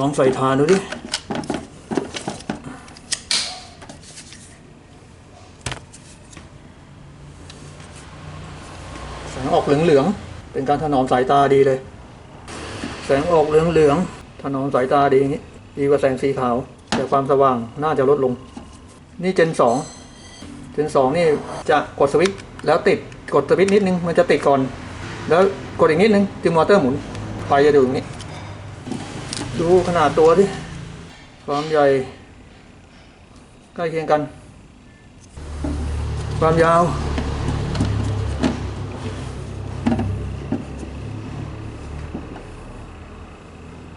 ลองใส่ทานดูดิแสงออกเหลืองๆ เป็นการถนอมสายตาดีเลย แสงออกเหลืองๆ ถนอมสายตาดีอย่างนี้ ดีกว่าแสงสีขาว แต่ความสว่างน่าจะลดลง นี่เจนสองเจนสองนี่จะกดสวิตช์แล้วติด กดสวิตช์นิดนึงมันจะติดก่อน แล้วกดอีกนิดนึงจึงมอเตอร์หมุน ไฟจะดูอย่างนี้ ดูขนาดตัวที่ความใหญ่ ใกล้เคียงกัน ความยาว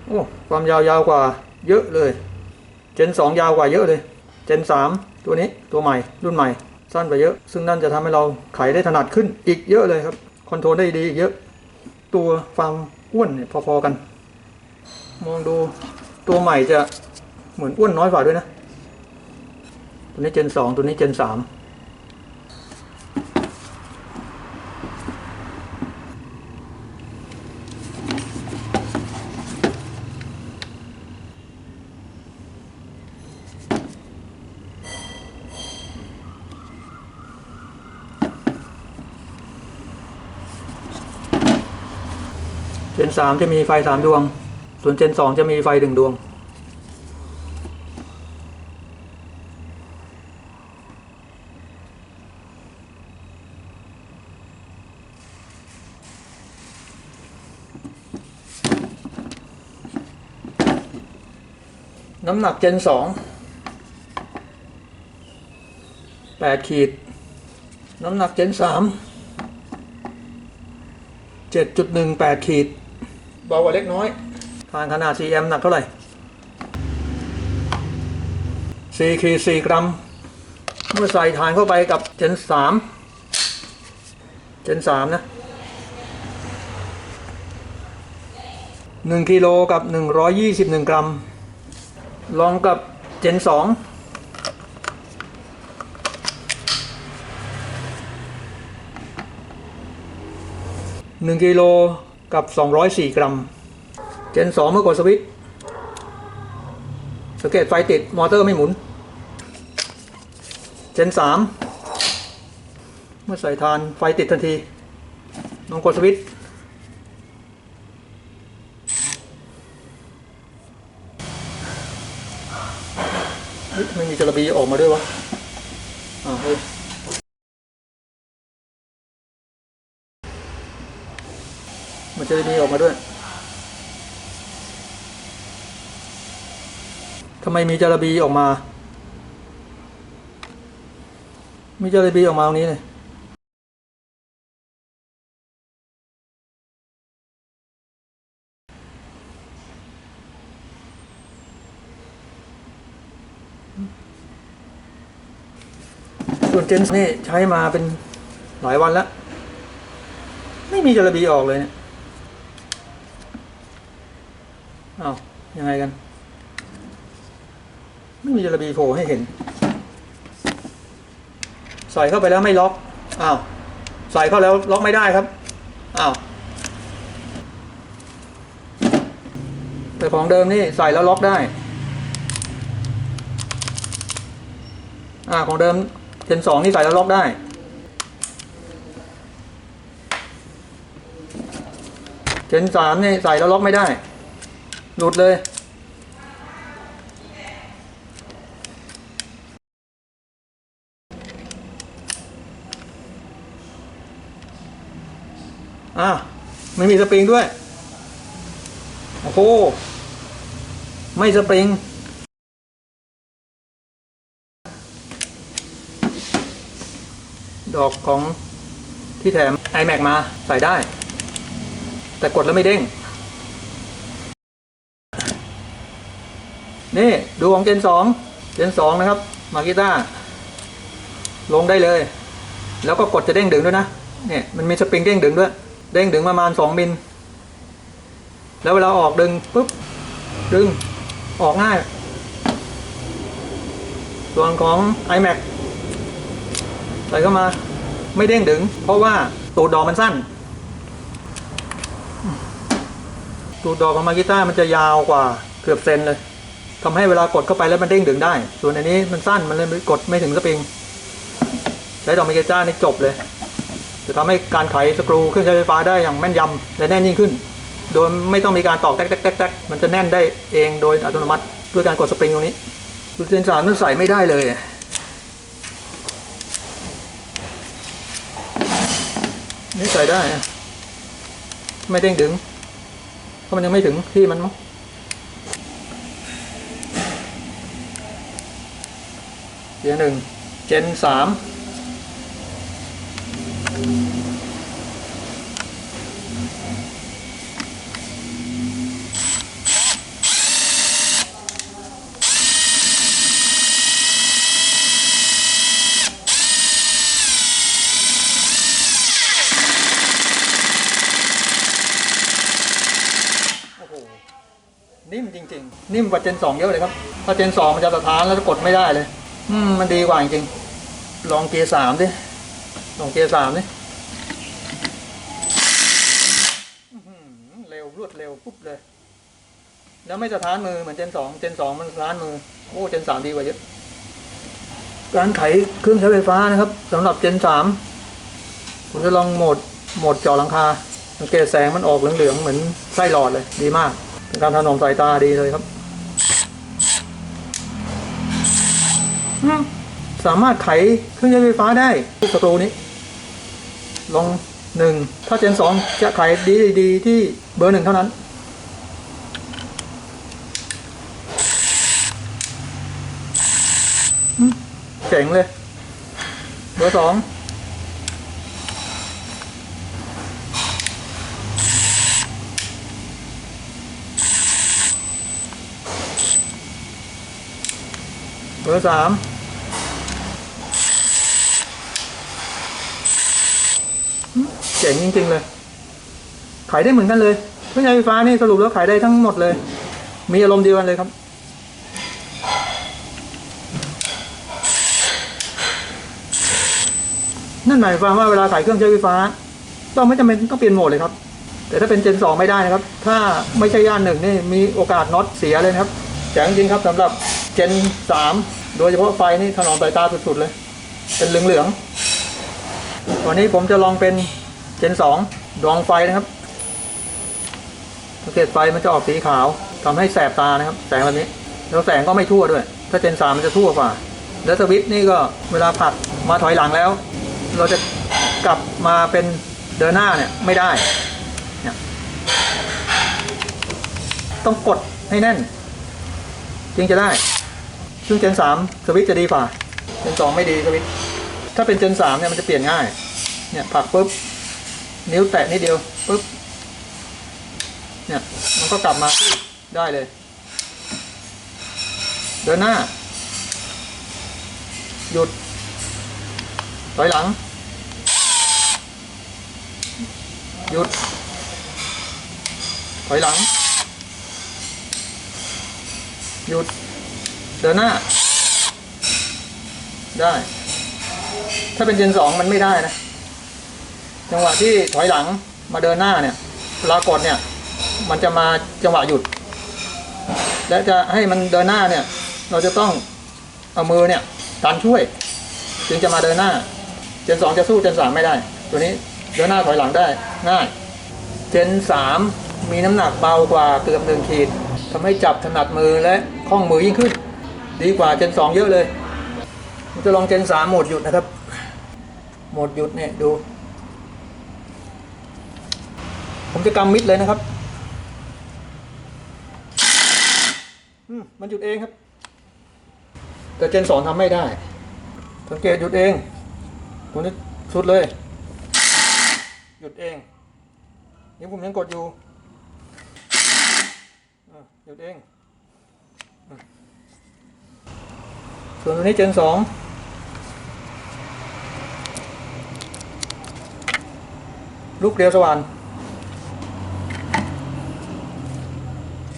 โอ้ ความยาวยาวกว่า เยอะเลย เจนสองยาวกว่าเยอะเลย เจนสามตัวนี้ตัวใหม่ รุ่นใหม่ สั้นไปเยอะ ซึ่งนั่นจะทำให้เราไขได้ถนัดขึ้นอีกเยอะเลยครับ คอนโทรลได้ดีอีกเยอะ ตัวความอ้วนเนี่ยพอๆกัน มองดูตัวใหม่จะเหมือนอ้วนน้อยกว่าด้วยนะ ตัวนี้เจนสองตัวนี้เจนสามเจนสามจะมีไฟสามดวง ส่วนเจนสองจะมีไฟหนึ่งดวง น้ำหนักเจนสองแปดขีด น้ำหนักเจนสามเจ็ดจุดหนึ่งแปดขีด เบากว่าเล็กน้อย ทานขนาด 4M หนักเท่าไหร่4ขีด4กรัม เมื่อใส่ทานเข้าไปกับเจน3เจน3นะ1กิโลกับ 121 กรัม ลองกับเจน2หนึ่งกิโลกับสองร้อยสี่กรัม จนสองเมื่อกดสวิตช์สังเกตไฟติดมอเตอร์ไม่หมุน เจนสามเมื่อใส่ทานไฟติดทันทีลองกดสวิตช์เฮ้ยไม่มีจระบีออกมาด้วยวะอ้าเฮ้ยมันจะมีออกมาด้วย ทำไมมีจระบีออกมา มีจระบีออกมาตรงนี้เลยส่วนเจนส์นี่ใช้มาเป็นหลายวันแล้ว ไม่มีจระบีออกเลยเนี่ยอ้าวยังไงกัน ไม่มีระบีโผล่ให้เห็น ใส่เข้าไปแล้วไม่ล็อกอ้าวใส่เข้าแล้วล็อกไม่ได้ครับอ้าวแต่ของเดิมนี่ใส่แล้วล็อกได้อ่าของเดิมเจนสองนี่ใส่แล้วล็อกได้เจนสามนี่ใส่แล้วล็อกไม่ได้ หลุดเลย อะไม่มีสปริงด้วย โอ้โห ไม่สปริง ดอกของที่แถม iMac มาใส่ได้ แต่กดแล้วไม่เด้ง นี่ ดูของเจนสองเจนสองนะครับ มากิต้า ลงได้เลย แล้วก็กดจะเด้งดึงด้วยนะ เนี่ย มันมีสปริงเด้งดึงด้วย เด้งดึงประมาณสองมิลแล้วเวลาออกดึงปุ๊บดึงออกง่าย ส่วนของ iMac ใส่เข้ามาไม่เด้งดึง เพราะว่าตูดดอกมันสั้น ตูดดอกของมากิต้ามันจะยาวกว่าเกือบเซนเลยทำให้เวลากดเข้าไปแล้วมันเด้งดึงได้ ส่วนอันนี้มันสั้นมันเลยกดไม่ถึงสปริงใช้ดอกมิเกจ้านี่จบเลย จะทำให้การไขสกรูเครื่องใช้ไฟฟ้าได้อย่างแม่นยำและแน่นยิ่งขึ้น โดยไม่ต้องมีการตอกแต๊กแต๊กแต๊กแต๊กมันจะแน่นได้เองโดยอัตโนมัติด้วยการกดสปริงตรงนี้ดูเซนสามมันใส่ไม่ได้เลยนี่ใส่ได้อะไม่เด้งดึง เพราะมันยังไม่ถึงที่มันมั้งเกียร์หนึ่งเจนสาม โอ้โห นิ่มจริ งนิ่มกว่าเจนสองเยอะเลยครับ ถ้าเจนสองมันจะสะท้านแล้วจะกดไม่ได้เลย อืมมันดีกว่าจริงๆลองเกียร์สามดิลองเกียร์สามดิเร็วรวดเร็วปุ๊บเลย แล้วไม่สะท้านมือเหมือนเจนสองเจนสองมันสะท้านมือโอ้เจนสามดีกว่าเยอะการไขเครื่องใช้ไฟฟ้านะครับสำหรับเจนสามผมจะลองโหมดโหมดเจอหลังคาสังเกตแสงมันออกเหลืองๆเหมือนไส้หลอดเลยดีมาก การถนอมสายตาดีเลยครับอืมสามารถไขเครื่องใช้ไฟฟ้าได้ทุกสตรูนี้ลองหนึ่งถ้าเจนสองจะไขดีดีๆที่เบอร์หนึ่งเท่านั้นอืมเจ๋งเลย เบอร์สอง บอร์สามเจ๋งจริง ๆ เลย ขายได้เหมือนกันเลยเครื่องใช้ไฟฟ้านี่สรุปแล้วขายได้ทั้งหมดเลย มีอารมณ์เดียวกันเลยครับ นั่นหมายความว่าเวลาขายเครื่องใช้ไฟฟ้าเราไม่จำเป็นต้องเปลี่ยนโหมดเลยครับ แต่ถ้าเป็นเจนสองไม่ได้นะครับ ถ้าไม่ใช่ย่านหนึ่งนี่มีโอกาสน็อตเสียเลยครับแจ๋งจริงครับสำหรับ เจนสามโดยเฉพาะไฟนี่ถนอมสายตาสุดๆเลย เป็นเหลืองๆวันนี้ผมจะลองเป็นเจนสองดวงไฟนะครับสังเกตไฟมันจะออกสีขาวทำให้แสบตานะครับ แสงแบบนี้ แล้วแสงก็ไม่ทั่วด้วย ถ้าเจนสามมันจะทั่วกว่า แล้วสวิตช์นี่ก็เวลาผลักมาถอยหลังแล้ว เราจะกลับมาเป็นเดินหน้าเนี่ยไม่ได้เนี่ยต้องกดให้แน่นจึงจะได้ ซึ่งเจนสามสวิตจะดีกว่าเจนสองไม่ดีสวิตถ้าเป็นเจนสามเนี่ยมันจะเปลี่ยนง่าย เนี่ยผักปุ๊บ นิ้วแตะนิดเดียวปุ๊บ เนี่ย มันก็กลับมาได้เลย เดินหน้า หยุด ถอยหลัง หยุด ถอยหลัง หยุด เดินหน้า ได้ ถ้าเป็นเจนสองมันไม่ได้นะ จังหวะที่ถอยหลังมาเดินหน้าเนี่ยเวลากดเนี่ย มันจะมาจังหวะหยุด และจะให้มันเดินหน้าเนี่ย เราจะต้องเอามือเนี่ยดันช่วย จึงจะมาเดินหน้า เจนสองจะสู้เจนสามไม่ได้ ตัวนี้เดินหน้าถอยหลังได้ง่าย เจนสามมีน้ำหนักเบากว่าเกือบหนึ่งขีดทำให้จับถนัดมือและคล่องมือยิ่งขึ้น ดีกว่าเจนสองเยอะเลยผมจะลองเจนสามโหมดหยุดนะครับ โหมดหยุดเนี่ยดู ผมจะกำมิดเลยนะครับมันหยุดเองครับ แต่เจนสองทำไม่ได้ สังเกตหยุดเองผมจะสุดเลย หยุดเองนี่ผมยังกดอยู่หยุดเอง ส่วนตัวนี้เจนสองลูกเดียวสว่าน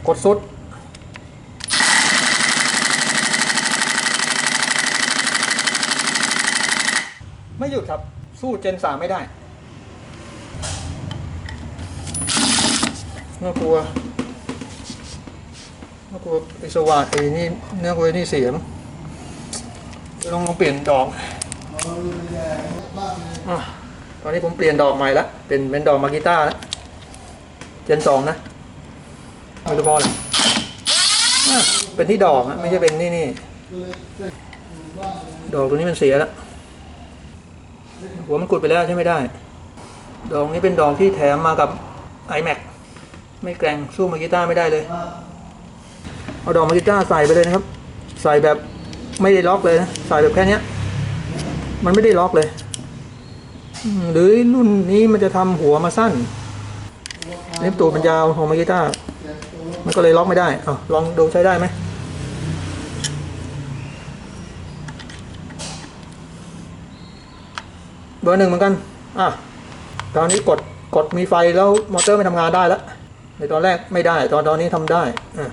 กดสุด ไม่หยุดครับ สู้เจนสามไม่ได้น่ากลัวแล้วกูไอสว่านไอนี่เนื้อกูไอนี่เสียม ลองลองเปลี่ยนดอกอะตอนนี้ผมเปลี่ยนดอกใหม่ละเป็นเป็นดอกมากิต้าแล้วเจนสองนะไม่รู้พอะไรอเป็นที่ดอกนะไม่ใช่เป็นนี่นี่ดอกตัวนี้มันเสียแล้วหัวมันกุดไปแล้วใช่ไม่ได้ ดอกนี้เป็นดอกที่แถมมากับ iMac ไม่แกร่งสู้มากิต้าไม่ได้เลย เอาดอกมากิต้าใส่ไปเลยนะครับ ใส่แบบ ไม่ได้ล็อกเลยนะใส่แบบแค่เนี้ยมันไม่ได้ล็อกเลย หรือรุ่นนี้มันจะทำหัวมาสั้นเล็บตูดมันยาวของมากิต้ามันก็เลยล็อกไม่ได้เอลองดูใช้ได้ไหมเบอร์หนึ่งเหมือนกัน อะ ตอนนี้กด กดมีไฟแล้วมอเตอร์ไม่ทำงานได้แล้ว ในตอนแรกไม่ได้ ตอนตอนนี้ทำได้ อะ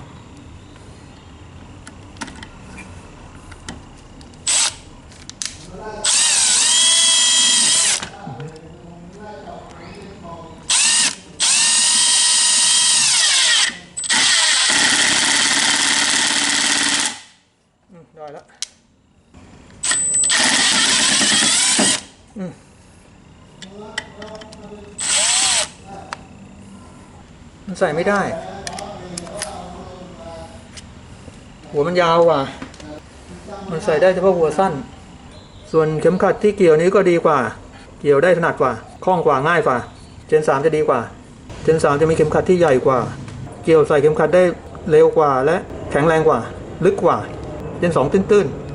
อืมได้แล้วอืมมัน ใส่ไม่ได้ หัวมันยาวกว่ามันใส่ได้เฉพาะหัวสั้น ส่วนเข็มขัดที่เกี่ยวนี้ก็ดีกว่า เกี่ยวได้ถนัดกว่า คล่องกว่าง่ายกว่า เจนสามจะดีกว่า เจนสามจะมีเข็มขัดที่ใหญ่กว่า เกี่ยวใส่เข็มขัดได้เร็วกว่าและแข็งแรงกว่า ลึกกว่า เจนสองตื้นๆ